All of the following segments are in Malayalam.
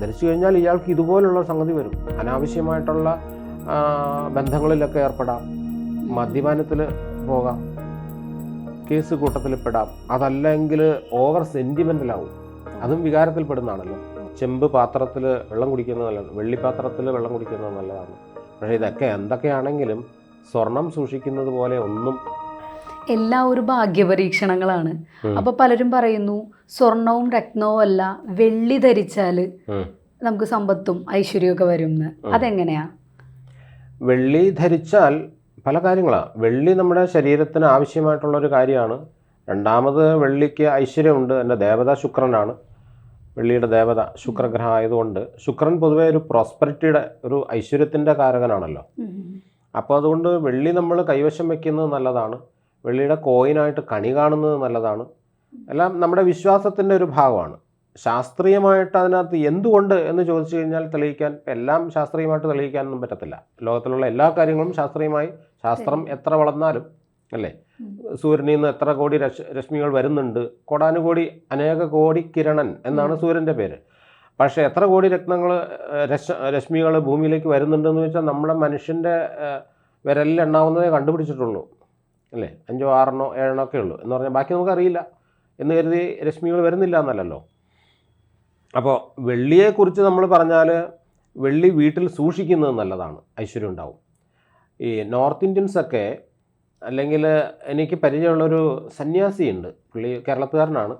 ധരിച്ചു കഴിഞ്ഞാൽ ഇയാൾക്ക് ഇതുപോലുള്ള സംഗതി വരും. അനാവശ്യമായിട്ടുള്ള ബന്ധങ്ങളിലൊക്കെ ഏർപ്പെടാം. മദ്യപാനത്തിൽ പോകാം. കേസ് കൂട്ടത്തിൽ പെടാം. അതല്ലെങ്കിൽ ഓവർ സെന്റിമെന്റലാവും അതും വികാരത്തിൽപ്പെടുന്നതാണല്ലോ. ചെമ്പ് പാത്രത്തിൽ വെള്ളം കുടിക്കുന്നത് നല്ലതാണ്. വെള്ളിപ്പാത്രത്തിൽ വെള്ളം കുടിക്കുന്നത് നല്ലതാണ്. പക്ഷേ ഇതൊക്കെ എന്തൊക്കെയാണെങ്കിലും സ്വർണം സൂക്ഷിക്കുന്നത് പോലെ ഒന്നും എല്ലാം ഒരു ഭാഗ്യപരീക്ഷണങ്ങളാണ്. അപ്പൊ പലരും പറയുന്നു സ്വർണവും രത്നവും അല്ല വെള്ളി ധരിച്ചാൽ നമുക്ക് സമ്പത്തും ഐശ്വര്യമൊക്കെ വരും എന്ന്. അതെങ്ങനെയാ? വെള്ളി ധരിച്ചാൽ പല കാര്യങ്ങളാണ് വെള്ളി നമ്മുടെ ശരീരത്തിന് ആവശ്യമായിട്ടുള്ള ഒരു കാര്യമാണ്. രണ്ടാമത് വെള്ളിക്ക് ഐശ്വര്യമുണ്ട്. എന്റെ ദേവത ശുക്രനാണ്. വെള്ളിയുടെ ദേവത ശുക്രഗ്രഹം ആയതുകൊണ്ട് ശുക്രൻ പൊതുവെ ഒരു പ്രോസ്പെരിറ്റിയുടെ ഒരു ഐശ്വര്യത്തിന്റെ കാരകനാണല്ലോ. അപ്പോൾ അതുകൊണ്ട് വെള്ളി നമ്മൾ കൈവശം വെക്കുന്നത് നല്ലതാണ്. വെള്ളിയുടെ കോയിനായിട്ട് കണി കാണുന്നത് നല്ലതാണ്. എല്ലാം നമ്മുടെ വിശ്വാസത്തിന്റെ ഒരു ഭാഗമാണ്. ശാസ്ത്രീയമായിട്ട് അതിനകത്ത് എന്തുകൊണ്ട് എന്ന് ചോദിച്ചു കഴിഞ്ഞാൽ തെളിയിക്കാൻ എല്ലാം ശാസ്ത്രീയമായിട്ട് തെളിയിക്കാനൊന്നും പറ്റത്തില്ല. ലോകത്തിലുള്ള എല്ലാ കാര്യങ്ങളും ശാസ്ത്രീയമായി ശാസ്ത്രം എത്ര വളർന്നാലും അല്ലേ? സൂര്യനിൽ നിന്ന് എത്ര കോടി രശ് രശ്മികൾ വരുന്നുണ്ട് കോടാനുകോടി അനേക കോടി കിരണൻ എന്നാണ് സൂര്യന്റെ പേര്. പക്ഷേ എത്ര കോടി രത്നങ്ങൾ രശ രശ്മികൾ ഭൂമിയിലേക്ക് വരുന്നുണ്ടെന്ന് വെച്ചാൽ നമ്മുടെ മനുഷ്യന്റെ വിരലിൽ എണ്ണാവുന്നതേ കണ്ടുപിടിച്ചിട്ടുള്ളൂ. അല്ലേ? അഞ്ചോ ആറെണ്ണോ ഏഴെണ്ണോ ഒക്കെ ഉള്ളൂ. എന്ന് പറഞ്ഞാൽ ബാക്കി നമുക്കറിയില്ല. എന്ന് കരുതി രശ്മികൾ വരുന്നില്ല എന്നല്ലല്ലോ. അപ്പോൾ വെള്ളിയെക്കുറിച്ച് നമ്മൾ പറഞ്ഞാൽ വെള്ളി വീട്ടിൽ സൂക്ഷിക്കുന്നത് നല്ലതാണ്. ഐശ്വര്യം ഉണ്ടാവും. ഈ നോർത്ത് ഇന്ത്യൻസൊക്കെ അല്ലെങ്കിൽ എനിക്ക് പരിചയമുള്ളൊരു സന്യാസിയുണ്ട്. പുള്ളി കേരളത്തുകാരനാണ്.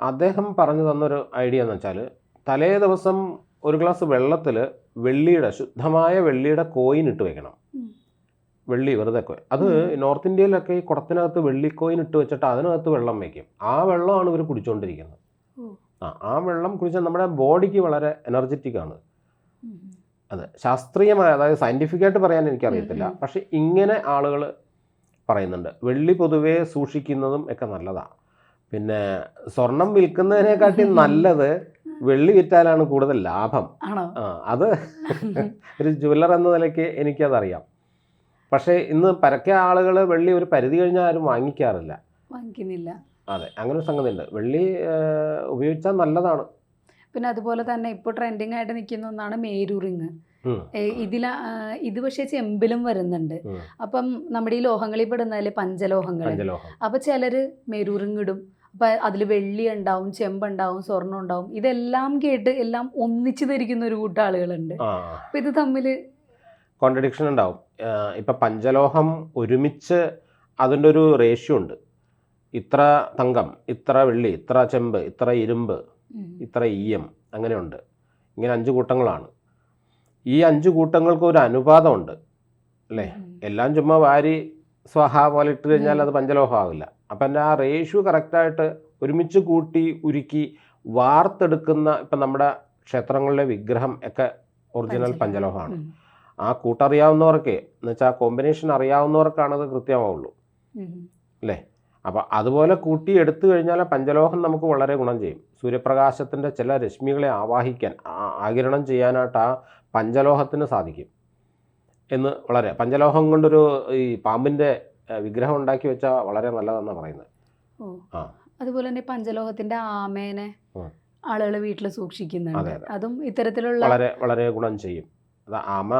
അദ്ദേഹം പറഞ്ഞു തന്നൊരു ഐഡിയ എന്ന് വെച്ചാൽ തലേ ദിവസം ഒരു ഗ്ലാസ് വെള്ളത്തിൽ വെള്ളിയുടെ ശുദ്ധമായ വെള്ളിയുടെ കോയിൻ ഇട്ട് വെക്കണം. വെള്ളി വെറുതെ കോയിൻ അത് നോർത്ത് ഇന്ത്യയിലൊക്കെ ഈ കുടത്തിനകത്ത് വെള്ളി കോയിൻ ഇട്ട് വെച്ചിട്ട് അതിനകത്ത് വെള്ളം വയ്ക്കും. ആ വെള്ളമാണ് ഇവർ കുടിച്ചുകൊണ്ടിരിക്കുന്നത് ആ ആ വെള്ളം കുടിച്ചാൽ നമ്മുടെ ബോഡിക്ക് വളരെ എനർജറ്റിക് ആണ്. അതെ. ശാസ്ത്രീയമായ അതായത് സയന്റിഫിക്കായിട്ട് പറയാൻ എനിക്കറിയത്തില്ല. പക്ഷെ ഇങ്ങനെ ആളുകൾ പറയുന്നുണ്ട്. വെള്ളി പൊതുവേ സൂക്ഷിക്കുന്നതും ഒക്കെ നല്ലതാണ് പിന്നെ സ്വർണം വിൽക്കുന്നതിനെക്കാട്ടി നല്ലത് വെള്ളി വിറ്റാലാണ് കൂടുതൽ ലാഭം. അത് ഒരു ജ്വല്ലർ എന്ന നിലയ്ക്ക് എനിക്കതറിയാം. പക്ഷേ ഇന്ന് പരക്കെ ആളുകൾ വെള്ളി ഒരു പരിധി കഴിഞ്ഞാൽ ആരും വാങ്ങിക്കാറില്ല. വാങ്ങിക്കുന്നില്ല. അതെ അങ്ങനെ ഒരു സംഗതി ഉണ്ട് വെള്ളി ഉപയോഗിച്ചാൽ നല്ലതാണ്. പിന്നെ അതുപോലെ തന്നെ ഇപ്പോൾ ട്രെൻഡിങ് ആയിട്ട് നിൽക്കുന്ന ഒന്നാണ് മേരൂറിങ്. ഇതില ഇത് പക്ഷേ ചെമ്പിലും വരുന്നുണ്ട്. അപ്പം നമ്മുടെ ഈ ലോഹങ്ങളിൽ പെടുന്നതിൽ പഞ്ചലോഹങ്ങൾ? പഞ്ചലോഹം. അപ്പൊ ചിലര് ഇടും. അപ്പൊ അതിൽ വെള്ളി ഉണ്ടാവും ചെമ്പുണ്ടാവും സ്വർണം ഉണ്ടാവും. ഇതെല്ലാം കേട്ട് എല്ലാം ഒന്നിച്ചു ധരിക്കുന്ന ഒരു കൂട്ടം ആളുകളുണ്ട്. അപ്പൊ ഇത് തമ്മിൽ കോൺട്രഡിക്ഷൻ ഉണ്ടാവും. ഇപ്പം പഞ്ചലോഹം ഒരുമിച്ച് അതിന്റെ ഒരു റേഷ്യോ ഉണ്ട്. ഇത്ര തങ്കം ഇത്ര വെള്ളി ഇത്ര ചെമ്പ് ഇത്ര ഇരുമ്പ് ഇത്ര ഈയം അങ്ങനെയുണ്ട്. ഇങ്ങനെ അഞ്ച് കൂട്ടങ്ങളാണ്. ഈ അഞ്ച് കൂട്ടങ്ങൾക്ക് ഒരു അനുപാതമുണ്ട് അല്ലേ? എല്ലാം ചുമ്മാ വാരി സ്വഹ പോലെ ഇട്ട് കഴിഞ്ഞാൽ അത് പഞ്ചലോഹം ആവില്ല അപ്പം എന്റെ ആ റേഷ്യോ കറക്റ്റായിട്ട് ഒരുമിച്ച് കൂട്ടി ഉരുക്കി വാർത്തെടുക്കുന്ന ഇപ്പം നമ്മുടെ ക്ഷേത്രങ്ങളിലെ വിഗ്രഹം ഒക്കെ ഒറിജിനൽ പഞ്ചലോഹമാണ്. ആ കൂട്ടറിയാവുന്നവർക്ക് എന്ന് വെച്ചാൽ ആ കോമ്പിനേഷൻ അറിയാവുന്നവർക്കാണത് കൃത്യമാവുള്ളൂ. അല്ലേ അപ്പോൾ അതുപോലെ കൂട്ടി എടുത്തു കഴിഞ്ഞാൽ പഞ്ചലോഹം നമുക്ക് വളരെ ഗുണം ചെയ്യും സൂര്യപ്രകാശത്തിന്റെ ചില രശ്മികളെ ആവാഹിക്കാൻ ആകിരണം ചെയ്യാനായിട്ട് ആ പഞ്ചലോഹത്തിന് സാധിക്കും എന്ന് വളരെ പഞ്ചലോഹം കൊണ്ടൊരു ഈ പാമ്പിന്റെ വിഗ്രഹം ഉണ്ടാക്കി വെച്ചാൽ വളരെ നല്ലതെന്നാണ് പറയുന്നത് ആ. അതുപോലെ തന്നെ പഞ്ചലോഹത്തിന്റെ ആമേനെ. ആളുകൾ വീട്ടിൽ സൂക്ഷിക്കുന്നുണ്ട്. അതും ഇത്തരത്തിലുള്ള വളരെ വളരെ ഗുണം ചെയ്യും അത് ആമ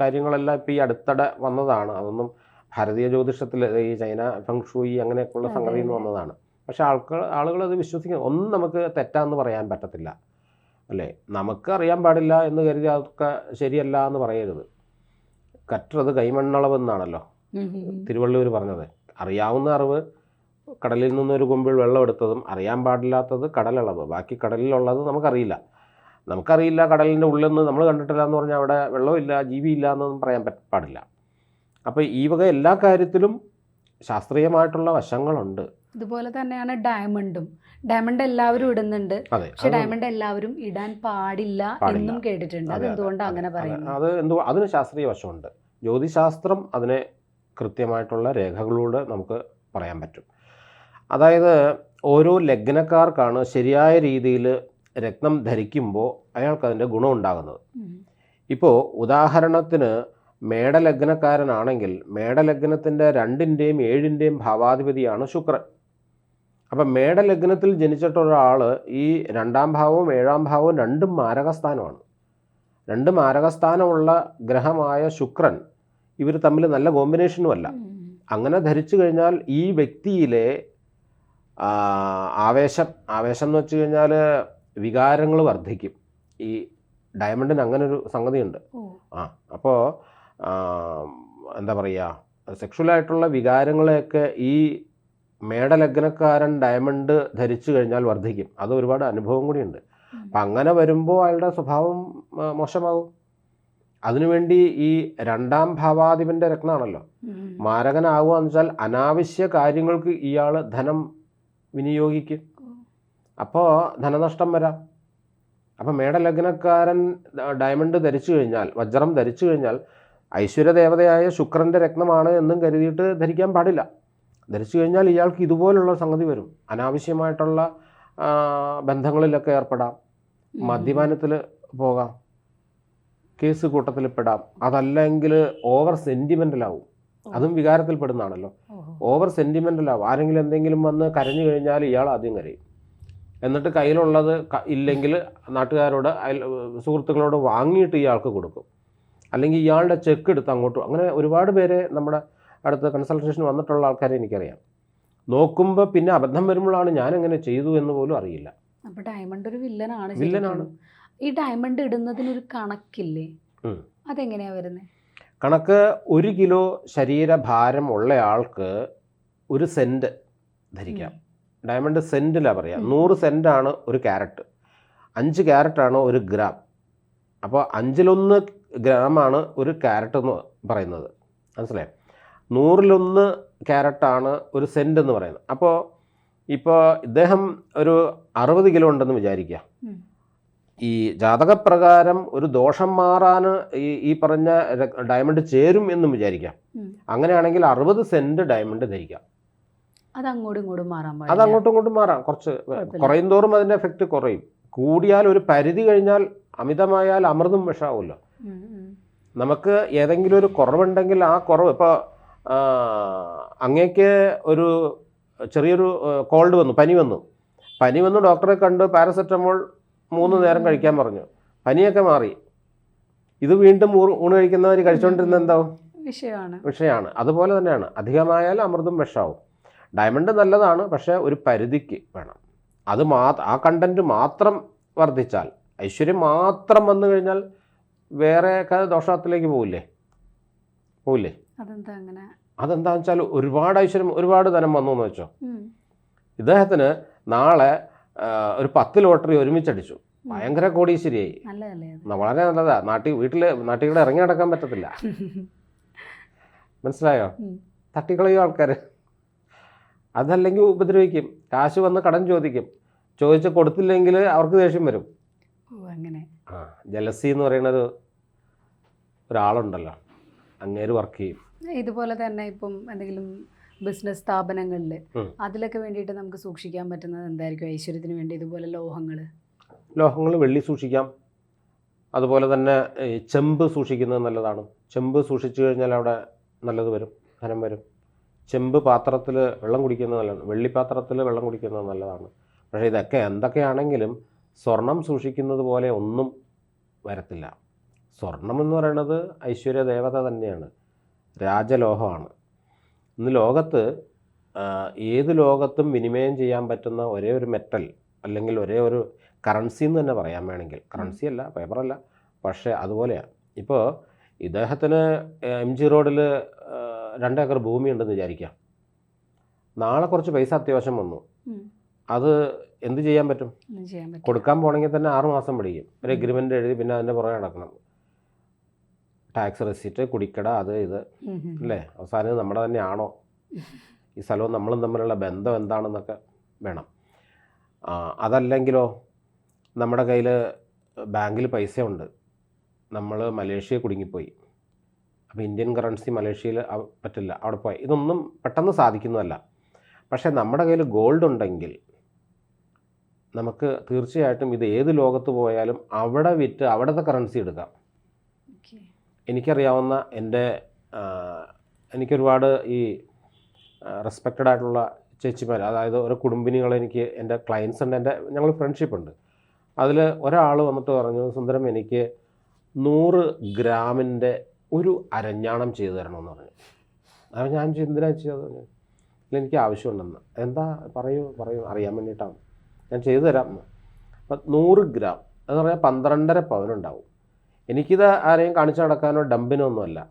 കാര്യങ്ങളെല്ലാം ഇപ്പോൾ ഈ അടുത്തിടെ വന്നതാണ്. അതൊന്നും ഭാരതീയ ജ്യോതിഷത്തിൽ ഈ ചൈന ഫങ്ഷൂയി അങ്ങനെയൊക്കെയുള്ള സംഗതി സംഗതിയിൽ നിന്ന് വന്നതാണ്. പക്ഷേ ആൾക്കാർ ആളുകൾ അത് വിശ്വസിക്കുന്നു ഒന്നും നമുക്ക് തെറ്റാന്ന് പറയാൻ പറ്റത്തില്ല. അല്ലേ? നമുക്ക് അറിയാൻ പാടില്ല എന്ന് കരുതി അതൊക്കെ ശരിയല്ല എന്ന് പറയരുത്. കറ്റത് ഉം, ഉം. തിരുവള്ളൂർ പറഞ്ഞത്. അറിയാവുന്ന അറിവ് കടലിൽ നിന്നൊരു കുമ്പിൾ വെള്ളം എടുത്തതും അറിയാൻ പാടില്ലാത്തത് കടലളവ്. ബാക്കി കടലിലുള്ളത് നമുക്കറിയില്ല. നമുക്കറിയില്ല കടലിന്റെ ഉള്ളിൽ നിന്ന് നമ്മൾ കണ്ടിട്ടില്ല എന്ന് പറഞ്ഞാൽ അവിടെ വെള്ളമില്ല ജീവിയില്ല എന്നൊന്നും പറയാൻ പാടില്ല. അപ്പോൾ ഈ വക എല്ലാ കാര്യത്തിലും ശാസ്ത്രീയമായിട്ടുള്ള വശങ്ങളുണ്ട്. ഇതുപോലെ തന്നെയാണ് ഡയമണ്ടും. ഡയമണ്ട് എല്ലാവരും ഇടുന്നുണ്ട്. പക്ഷെ ഡയമണ്ട് എല്ലാവരും ഇടാൻ പാടില്ല. എന്നും കേട്ടിട്ടുണ്ട്. അത് എന്തുകൊണ്ടാണ് അങ്ങനെ. പറയുന്നത്? അത് എന്തോ അതിന് ശാസ്ത്രീയ വശമുണ്ട്. ജ്യോതിശാസ്ത്രം അതിനെ കൃത്യമായിട്ടുള്ള രേഖകളിലൂടെ നമുക്ക് പറയാൻ പറ്റും. അതായത് ഓരോ ലഗ്നക്കാർക്കാണ് ശരിയായ രീതിയിൽ രത്നം ധരിക്കുമ്പോൾ അയാൾക്ക് അതിന്റെ ഗുണമുണ്ടാകുന്നത്. ഇപ്പോൾ ഉദാഹരണത്തിന് മേടലഗ്നക്കാരനാണെങ്കിൽ മേടലഗ്നത്തിന്റെ രണ്ടിന്റെയും ഏഴിന്റെയും ഭാവാധിപതിയാണ് ശുക്രൻ. അപ്പം മേടലഗ്നത്തിൽ ജനിച്ചിട്ട ഒരാൾ ഈ രണ്ടാം ഭാവവും ഏഴാം ഭാവവും രണ്ടും മാരകസ്ഥാനമാണ്. രണ്ട് മാരകസ്ഥാനമുള്ള ഗ്രഹമായ ശുക്രൻ ഇവർ തമ്മിൽ നല്ല കോമ്പിനേഷനുമല്ല. അല്ല അങ്ങനെ ധരിച്ചു കഴിഞ്ഞാൽ ഈ വ്യക്തിയിലെ ആവേശം ആവേശം എന്ന് വെച്ച് കഴിഞ്ഞാൽ വികാരങ്ങൾ വർദ്ധിക്കും. ഈ ഡയമണ്ടിന് അങ്ങനെ ഒരു സംഗതിയുണ്ട് ആ അപ്പോൾ എന്താ പറയുക സെക്ഷുവലായിട്ടുള്ള വികാരങ്ങളെയൊക്കെ ഈ മേടലഗ്നക്കാരൻ ഡയമണ്ട് ധരിച്ചു കഴിഞ്ഞാൽ വർദ്ധിക്കും. അത് ഒരുപാട് അനുഭവം കൂടിയുണ്ട്. അപ്പം അങ്ങനെ വരുമ്പോൾ അയാളുടെ സ്വഭാവം മോശമാകും. അതിനുവേണ്ടി ഈ രണ്ടാം ഭാവാധിപന്റെ രക്തമാണല്ലോ. മാരകനാകുക എന്ന് വെച്ചാൽ അനാവശ്യ കാര്യങ്ങൾക്ക് ഇയാൾ ധനം വിനിയോഗിക്കും. അപ്പോൾ ധനനഷ്ടം വരാം. അപ്പം മേടലഗ്നക്കാരൻ ഡയമണ്ട് ധരിച്ചു കഴിഞ്ഞാൽ വജ്രം ധരിച്ചു കഴിഞ്ഞാൽ ഐശ്വര്യദേവതയായ ശുക്രന്റെ രക്തമാണ് എന്നും കരുതിയിട്ട് ധരിക്കാൻ പാടില്ല. ധരിച്ചു കഴിഞ്ഞാൽ ഇയാൾക്ക് ഇതുപോലുള്ള സംഗതി വരും. അനാവശ്യമായിട്ടുള്ള ബന്ധങ്ങളിലൊക്കെ ഏർപ്പെടാം. മദ്യപാനത്തിൽ പോകാം. കേസ് കൂട്ടത്തിൽ പെടാം. അതല്ലെങ്കിൽ ഓവർ സെന്റിമെന്റലാവും അതും വികാരത്തിൽ പെടുന്നതാണല്ലോ. ഓഹോ. ഓവർ സെന്റിമെന്റലാവും ആരെങ്കിലും എന്തെങ്കിലും വന്ന് കരഞ്ഞു കഴിഞ്ഞാൽ ഇയാൾ ആദ്യം കരയും. എന്നിട്ട് കയ്യിലുള്ളത് ഇല്ലെങ്കിൽ നാട്ടുകാരോട് അയൽ സുഹൃത്തുക്കളോട് വാങ്ങിയിട്ട് ഇയാൾക്ക് കൊടുക്കും. അല്ലെങ്കിൽ ഇയാളുടെ ചെക്ക് എടുത്ത് അങ്ങോട്ട് അങ്ങനെ ഒരുപാട് പേരെ നമ്മുടെ അടുത്ത് കൺസൾട്ടേഷൻ വന്നിട്ടുള്ള ആൾക്കാരെ എനിക്കറിയാം. നോക്കുമ്പോൾ പിന്നെ അബദ്ധം വരുമ്പോഴാണ് ഞാൻ എങ്ങനെ ചെയ്തു എന്ന് പോലും അറിയില്ല. അപ്പോൾ ഡയമണ്ട് ഒരു വില്ലനാണ് വില്ലനാണ്. ഈ ഡയമണ്ട് ഇടുന്നതിനൊരു കണക്കില്ലേ? അതെങ്ങനെയാണ് അതെങ്ങനെയാ വരുന്നത് കണക്ക് ഒരു കിലോ ശരീരഭാരം ഉള്ള ആൾക്ക് ഒരു സെന്റ് ധരിക്കാം. ഡയമണ്ട് സെന്റിലാണ് പറയുക. നൂറ് സെന്റാണ് ഒരു ക്യാരറ്റ്. അഞ്ച് ക്യാരറ്റാണ് ഒരു ഗ്രാം. അപ്പോൾ അഞ്ചിലൊന്ന് ഗ്രാമാണ് ഒരു ക്യാരറ്റ് എന്ന് പറയുന്നത്. മനസ്സിലായോ? നൂറിലൊന്ന് ക്യാരറ്റാണ് ഒരു സെന്റ് എന്ന് പറയുന്നത്. അപ്പോൾ ഇപ്പോൾ ഇദ്ദേഹം ഒരു അറുപത് കിലോ ഉണ്ടെന്ന് വിചാരിക്കുക ഈ ജാതകപ്രകാരം ഒരു ദോഷം മാറാൻ ഈ ഈ പറഞ്ഞ ഡയമണ്ട് ചേരും എന്നും വിചാരിക്കാം. അങ്ങനെയാണെങ്കിൽ അറുപത് സെന്റ് ഡയമണ്ട് ധരിക്കാം. അത് അങ്ങോട്ടും ഇങ്ങോട്ടും മാറാൻ അത് അങ്ങോട്ടും ഇങ്ങോട്ടും മാറാം. കുറച്ച്. കുറയും തോറും അതിന്റെ എഫക്റ്റ് കുറയും. കൂടിയാൽ ഒരു പരിധി കഴിഞ്ഞാൽ അമിതമായാൽ അമൃതും വിഷാവുമല്ലോ. നമുക്ക് ഏതെങ്കിലും ഒരു കുറവുണ്ടെങ്കിൽ ആ കുറവ് ഇപ്പോൾ അങ്ങേക്ക് ഒരു ചെറിയൊരു കോൾഡ് വന്നു പനി വന്നു. പനി വന്നു ഡോക്ടറെ കണ്ട് പാരസെറ്റമോൾ മൂന്ന് നേരം കഴിക്കാൻ പറഞ്ഞു. പനിയൊക്കെ മാറി. ഇത് വീണ്ടും ഊണ് ഊണ് കഴിക്കുന്നവർ കഴിച്ചുകൊണ്ടിരുന്ന എന്താവും? വിഷയമാണ്. വിഷയമാണ്. അതുപോലെ തന്നെയാണ്. അധികമായാൽ അമൃതും വിഷാവും. ഡയമണ്ട് നല്ലതാണ് പക്ഷേ ഒരു പരിധിക്ക് വേണം. അത് മാ ആ കണ്ടന്റ് മാത്രം വർദ്ധിച്ചാൽ ഐശ്വര്യം മാത്രം വന്നു കഴിഞ്ഞാൽ വേറെയൊക്കെ ദോഷത്തിലേക്ക് പോവില്ലേ? പോവില്ലേ? അതെന്താ അതെന്താണെന്ന് വെച്ചാൽ ഒരുപാട് ഐശ്വര്യം ഒരുപാട് ധനം വന്നു എന്ന് വെച്ചോ. ഇദ്ദേഹത്തിന് നാളെ ഒരു പത്ത് ലോട്ടറി ഒരുമിച്ചടിച്ചു. ഭയങ്കര കോടീശ്വരിയായി. വളരെ നല്ലതാ. നാട്ടിൽ വീട്ടിൽ നാട്ടിൽ കൂടെ ഇറങ്ങി നടക്കാൻ പറ്റത്തില്ല. മനസ്സിലായോ? തട്ടിക്കളയും ആൾക്കാർ അതല്ലെങ്കിൽ ഉപദ്രവിക്കും. കാശ് വന്ന് കടം ചോദിക്കും. ചോദിച്ച് കൊടുത്തില്ലെങ്കിൽ അവർക്ക് ദേഷ്യം വരും. അങ്ങനെ. ആ ജലസി എന്ന് പറയുന്നൊരു ഒരാളുണ്ടല്ലോ. അങ്ങേര് വർക്ക് ചെയ്യും. ഇതുപോലെ തന്നെ ഇപ്പം എന്തെങ്കിലും ബിസിനസ് സ്ഥാപനങ്ങളിൽ അതിലൊക്കെ വേണ്ടിയിട്ട് നമുക്ക് സൂക്ഷിക്കാൻ പറ്റുന്നത് എന്തായിരിക്കും? ഐശ്വര്യത്തിന് വേണ്ടി ഇതുപോലെ ലോഹങ്ങൾ ലോഹങ്ങൾ വെള്ളി സൂക്ഷിക്കാം. അതുപോലെ തന്നെ ചെമ്പ് സൂക്ഷിക്കുന്നത് നല്ലതാണ്. ചെമ്പ് സൂക്ഷിച്ചു കഴിഞ്ഞാൽ അവിടെ നല്ലത് വരും. ധനം വരും. ചെമ്പ് പാത്രത്തിൽ വെള്ളം കുടിക്കുന്നത് നല്ലതാണ്. വെള്ളിപ്പാത്രത്തിൽ വെള്ളം കുടിക്കുന്നത് നല്ലതാണ്. പക്ഷേ ഇതൊക്കെ എന്തൊക്കെയാണെങ്കിലും സ്വർണം സൂക്ഷിക്കുന്നത് പോലെ ഒന്നും വരത്തില്ല. സ്വർണം എന്ന് പറയുന്നത് ഐശ്വര്യ ദേവത തന്നെയാണ്. രാജലോഹമാണ്. ഇന്ന് ലോകത്ത് ഏത് ലോകത്തും വിനിമയം ചെയ്യാൻ പറ്റുന്ന ഒരേ ഒരു മെറ്റൽ അല്ലെങ്കിൽ ഒരേ ഒരു കറൻസി എന്ന് തന്നെ പറയാൻ വേണമെങ്കിൽ. കറൻസി അല്ല പേപ്പറല്ല പക്ഷേ അതുപോലെയാണ് ഇപ്പോൾ ഇദ്ദേഹത്തിന് എം ജി റോഡിൽ രണ്ടേക്കർ ഭൂമി ഉണ്ടെന്ന് വിചാരിക്കാം. നാളെ കുറച്ച് പൈസ അത്യാവശ്യം വന്നു. അത് എന്ത് ചെയ്യാൻ പറ്റും? കൊടുക്കാൻ പോകണമെങ്കിൽ തന്നെ ആറ് മാസം പിടിക്കും. ഒരു എഗ്രിമെന്റ് എഴുതി പിന്നെ അതിന്റെ പുറകെ നടക്കണം. ടാക്സ് റെസിറ്റ് കുടിക്കട അത് ഇത്. അല്ലേ? അവസാനം നമ്മുടെ തന്നെയാണോ? ഈ സ്ഥലവും നമ്മളും തമ്മിലുള്ള ബന്ധം എന്താണെന്നൊക്കെ വേണം. അതല്ലെങ്കിലോ നമ്മുടെ കയ്യിൽ ബാങ്കിൽ പൈസ ഉണ്ട് നമ്മൾ മലേഷ്യയിൽ കുടുങ്ങിപ്പോയി. അപ്പോൾ ഇന്ത്യൻ കറൻസി മലേഷ്യയിൽ പറ്റില്ല. അവിടെ പോയി. ഇതൊന്നും പെട്ടെന്ന് സാധിക്കുന്നതല്ല. പക്ഷേ നമ്മുടെ കയ്യിൽ ഗോൾഡ് ഉണ്ടെങ്കിൽ നമുക്ക് തീർച്ചയായിട്ടും ഇത് ഏത് ലോകത്ത് പോയാലും അവിടെ വിറ്റ് അവിടുത്തെ കറൻസി എടുക്കാം. എനിക്കറിയാവുന്ന എന്റെ എനിക്കൊരുപാട് ഈ റെസ്പെക്റ്റഡ് ആയിട്ടുള്ള ചേച്ചിമാർ അതായത് ഓരോ കുടുംബിനികൾ എനിക്ക് എന്റെ ക്ലയൻസ് ഉണ്ട് എന്റെ ഞങ്ങൾ ഫ്രണ്ട്ഷിപ്പ് ഉണ്ട്. അതിൽ ഒരാൾ വന്നിട്ട് പറഞ്ഞു സുന്ദരം എനിക്ക് നൂറ് ഗ്രാമിന്റെ ഒരു അരഞ്ഞാണം ചെയ്തു തരണമെന്ന് പറഞ്ഞു. അപ്പോൾ ഞാൻ എന്തിനാ ചെയ്തത് ഇല്ല എനിക്ക് ആവശ്യമുണ്ടെന്ന്. എന്താ? പറയൂ പറയൂ. അറിയാൻ വേണ്ടിയിട്ടാണ്. ഞാൻ ചെയ്തു തരാം. അപ്പം നൂറ് ഗ്രാം എന്ന് പറഞ്ഞാൽ പന്ത്രണ്ടര പവനുണ്ടാവും എനിക്കിത് ആരെയും കാണിച്ചു നടക്കാനോ ഡമ്പിനോ ഒന്നുമല്ല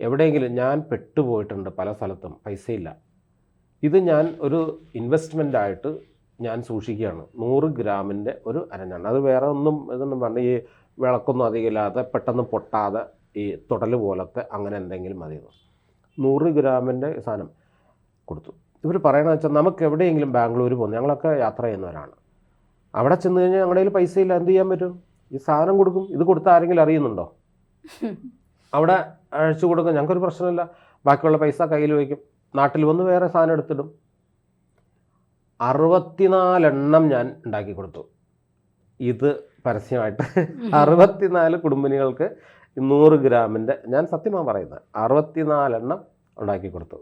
എവിടെയെങ്കിലും ഞാൻ പെട്ടുപോയിട്ടുണ്ട് പല സ്ഥലത്തും പൈസയില്ല. ഇത് ഞാൻ ഒരു ഇൻവെസ്റ്റ്മെന്റ് ആയിട്ട് ഞാൻ സൂക്ഷിക്കുകയാണ്. നൂറ് ഗ്രാമിന്റെ ഒരു അരഞ്ഞാണ്. അത് വേറെ ഒന്നും ഇതൊന്നും പറഞ്ഞ ഈ വിളക്കൊന്നും അധികമില്ലാതെ പെട്ടെന്ന് പൊട്ടാതെ ഈ തുടൽ പോലത്തെ അങ്ങനെ എന്തെങ്കിലും മതി നൂറ് ഗ്രാമിന്റെ സാധനം കൊടുത്തു. ഇവർ പറയണമെന്ന് വെച്ചാൽ നമുക്ക് എവിടെയെങ്കിലും ബാംഗ്ലൂർ പോകുന്നു ഞങ്ങളൊക്കെ യാത്ര ചെയ്യുന്നവരാണ്. അവിടെ ചെന്ന് കഴിഞ്ഞാൽ ഞങ്ങളുടെ കയ്യിൽ പൈസ ഇല്ല എന്ത് ചെയ്യാൻ പറ്റും? ഈ സാധനം കൊടുക്കും ഇത് കൊടുത്ത ആരെങ്കിലും അറിയുന്നുണ്ടോ? അവിടെ അഴിച്ചു കൊടുക്കും ഞങ്ങൾക്കൊരു പ്രശ്നമില്ല. ബാക്കിയുള്ള പൈസ കയ്യിൽ വയ്ക്കും. നാട്ടിൽ വന്ന് വേറെ സാധനം എടുത്തിടും. അറുപത്തിനാലെണ്ണം ഞാൻ ഉണ്ടാക്കി കൊടുത്തു. ഇത് പരസ്യമായിട്ട്. അറുപത്തിനാല് കുടുംബിനികൾക്ക് നൂറ് ഗ്രാമിന്റെ ഞാൻ സത്യമാണ് പറയുന്നത് അറുപത്തിനാലെണ്ണം ഉണ്ടാക്കി കൊടുത്തു.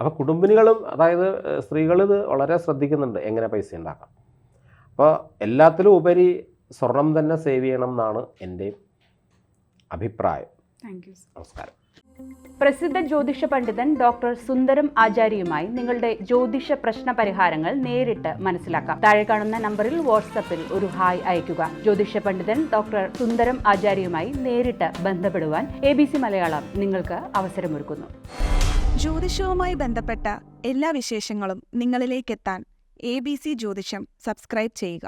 അപ്പോൾ കുടുംബിനികളും അതായത് സ്ത്രീകൾ ഇത് വളരെ ശ്രദ്ധിക്കുന്നുണ്ട് എങ്ങനെ പൈസ ഉണ്ടാക്കാം. അപ്പോൾ എല്ലാത്തിലും ഉപരി സ്വർണം തന്നെ സേവ് ചെയ്യണം എന്നാണ് എന്റെ അഭിപ്രായം. താങ്ക് യു നമസ്കാരം. പ്രസിദ്ധ ജ്യോതിഷ പണ്ഡിതൻ ഡോക്ടർ സുന്ദരം ആചാര്യയുമായി നിങ്ങളുടെ ജ്യോതിഷ പ്രശ്ന പരിഹാരങ്ങൾ നേരിട്ട് മനസ്സിലാക്കാം. താഴെ കാണുന്ന നമ്പറിൽ വാട്സപ്പിൽ ഒരു ഹായ് അയയ്ക്കുക. ജ്യോതിഷ പണ്ഡിതൻ ഡോക്ടർ സുന്ദരം ആചാര്യയുമായി നേരിട്ട് ബന്ധപ്പെടുവാൻ എ ബി സി മലയാളം നിങ്ങൾക്ക് അവസരമൊരുക്കുന്നു. ജ്യോതിഷവുമായി ബന്ധപ്പെട്ട എല്ലാ വിശേഷങ്ങളും നിങ്ങളിലേക്കെത്താൻ എ ബി സി ജ്യോതിഷം സബ്സ്ക്രൈബ് ചെയ്യുക.